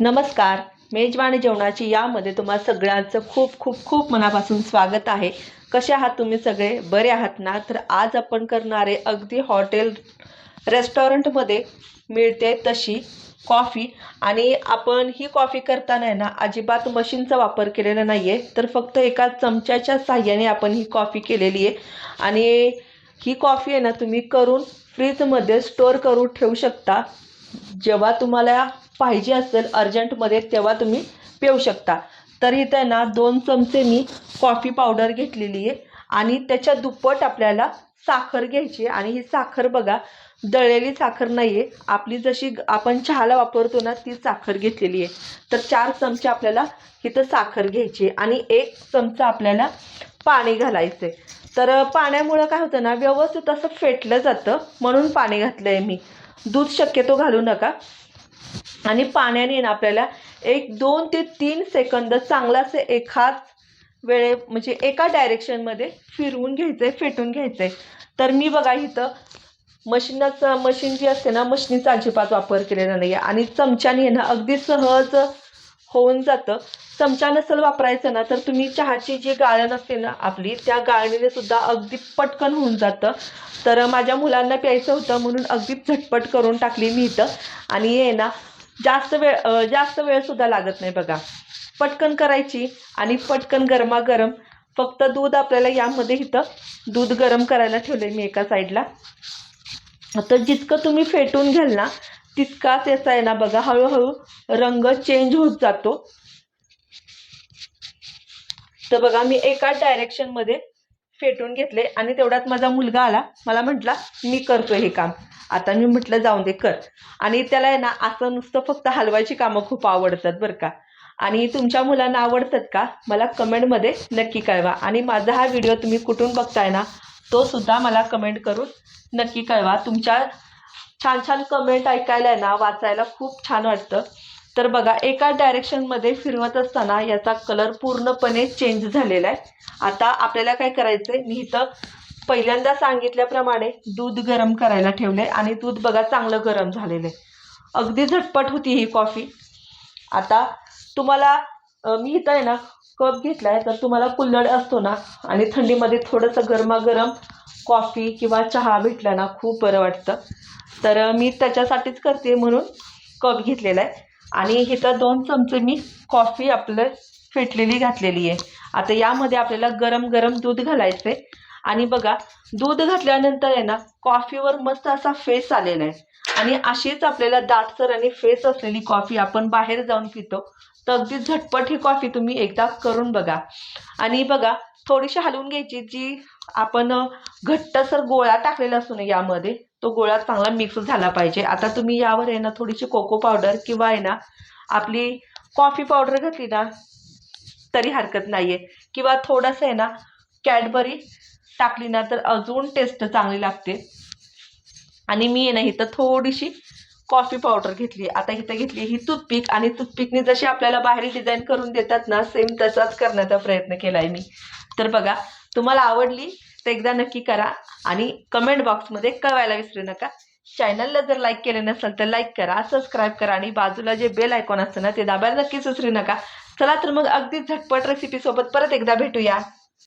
नमस्कार. मेजवानी जेवणाची यामध्ये तुम्हा सगळ्यांचं खूप खूप खूप मनापासून स्वागत आहे. कसे आहात तुम्ही सगळे? बरे आहात ना? तर आज आपण करणारे अगदी हॉटेल रेस्टॉरंटमध्ये मिळते तशी कॉफी. आणि आपण ही कॉफी करताना आहे ना अजिबात मशीनचा वापर केलेला नाही आहे तर फक्त एका चमच्याच्या साह्याने आपण ही कॉफी केलेली आहे. आणि ही कॉफी आहे ना तुम्ही करून फ्रीजमध्ये स्टोअर करून ठेवू शकता. जेव्हा तुम्हाला पाहिजे असेल अर्जंटमध्ये तेव्हा तुम्ही पिऊ शकता. तर इथे ना दोन चमचे मी कॉफी पावडर घेतलेली आहे आणि त्याच्या दुप्पट आपल्याला साखर घ्यायची आहे. आणि ही साखर बघा दळलेली साखर नाही आहे आपली जशी आपण चहाला वापरतो ना ती साखर घेतलेली आहे. तर चार चमचे आपल्याला इथं साखर घ्यायची आहे आणि एक चमचा आपल्याला पाणी घालायचं आहे तर पाण्यामुळं काय होतं ना व्यवस्थित असं फेटलं जातं. म्हणून पाणी घातलं आहे मी. दूध शक्यतो घालू नका. आणि पाण्याने ना आपल्याला एक दोन ते तीन सेकंद चांगला असं एकाच वेळे म्हणजे एका डायरेक्शनमध्ये फिरवून घ्यायचं आहे फेटून घ्यायचं आहे तर मी बघा इथं मशीनचं मशीन जी असते ना मशीनीचा अजिबात वापर केलेला नाही आहे आणि चमच्याने ना अगदी सहज होऊन जातं. चमचा नसेल वापरायचं ना तर तुम्ही चहाची जी गाळण असते ना आपली त्या गाळणीने सुद्धा अगदी पटकन होऊन जातं. तर माझ्या मुलांना प्यायचं होतं म्हणून अगदी झटपट करून टाकली मी इथं. आणि हे ना जास्त वेळ जास्त वेळसुद्धा लागत नाही बघा. पटकन करायची आणि पटकन गरमागरम. फक्त दूध आपल्याला यामध्ये इथं दूध गरम करायला ठेवलं आहे मी एका साईडला. तर जितकं तुम्ही फेटून घ्याल ना तितकाच याचा आहे ना बघा हळूहळू रंग चेंज होत जातो. तर बघा मी एकाच डायरेक्शनमध्ये फेटून घेतले आणि तेवढ्यात माझा मुलगा आला. मला म्हटला मी करतो हे काम. आता मी म्हटलं जाऊन दे कर. आणि त्याला आहे ना असं नुसतं फक्त हलवायची कामं खूप आवडतात बरं का. आणि तुमच्या मुलांना आवडतात का? मला कमेंटमध्ये नक्की कळवा. आणि माझा हा व्हिडिओ तुम्ही कुठून बघताय ना तो सुद्धा मला कमेंट करून नक्की कळवा. तुमच्या छान छान कमेंट ऐकायला आहे ना वाचायला खूप छान वाटतं. तर बघा एका डायरेक्शनमध्ये फिरवत असताना याचा कलर पूर्णपणे चेंज झालेला आहे. आता आपल्याला काय करायचं आहे मी इथं पहिल्यांदा सांगितल्याप्रमाणे दूध गरम करायला ठेवलं आहे आणि दूध बघा चांगलं गरम झालेलं आहे. अगदी झटपट होती ही कॉफी आता तुम्हाला मी इथं आहे ना कप घेतला आहे तर तुम्हाला कुल्लड असतो ना आणि थंडीमध्ये थोडंसं गरमागरम कॉफी किंवा चहा भेटला ना खूप बरं वाटतं. तर मी त्याच्यासाठीच करते म्हणून कप घेतलेला आहे. आणि इथं दोन चमचे मी कॉफी आपलं फेटलेली घातलेली आहे. आता यामध्ये आपल्याला गरम गरम दूध घालायचं आहे आणि बघा दूध घातल्यानंतर आहे ना कॉफीवर मस्त असा फेस आलेला आहे. आणि अशीच आपल्याला दाटसर आणि फेस असलेली कॉफी आपण बाहेर जाऊन पितो. तर अगदी झटपट ही कॉफी तुम्ही एकदा करून बघा. आणि बघा थोडीशी हलवून घ्यायची जी आपण घट्टसर गोळा टाकलेला असतो ना यामध्ये तो गोळा चांगला मिक्स झाला पाहिजे. आता तुम्ही यावर आहे ना थोडीशी कोको पावडर किंवा आहे ना आपली कॉफी पावडर घातली ना तरी हरकत नाही आहे किंवा थोडंसं आहे ना कॅडबरी टाकली ना तर अजून टेस्ट चांगली लागते. आणि मी आहे ना इथं थोडीशी कॉफी पावडर घेतली. आता इथं घेतली ही टूथपिक आणि टूथपिकने जशी आपल्याला बाहेर डिझाईन करून देतात ना सेम तसाच करण्याचा प्रयत्न केला आहे मी. तर बघा तुम्हाला आवडली तर एकदा नक्की करा आणि कमेंट बॉक्समध्ये कळवायला विसरू नका. चॅनलला जर लाईक केले नसेल तर लाईक करा सबस्क्राईब करा आणि बाजूला जे बेल आयकॉन असतं ना ते दाबायला नक्कीच विसरू नका. चला तर मग अगदी झटपट रेसिपीसोबत परत एकदा भेटूया.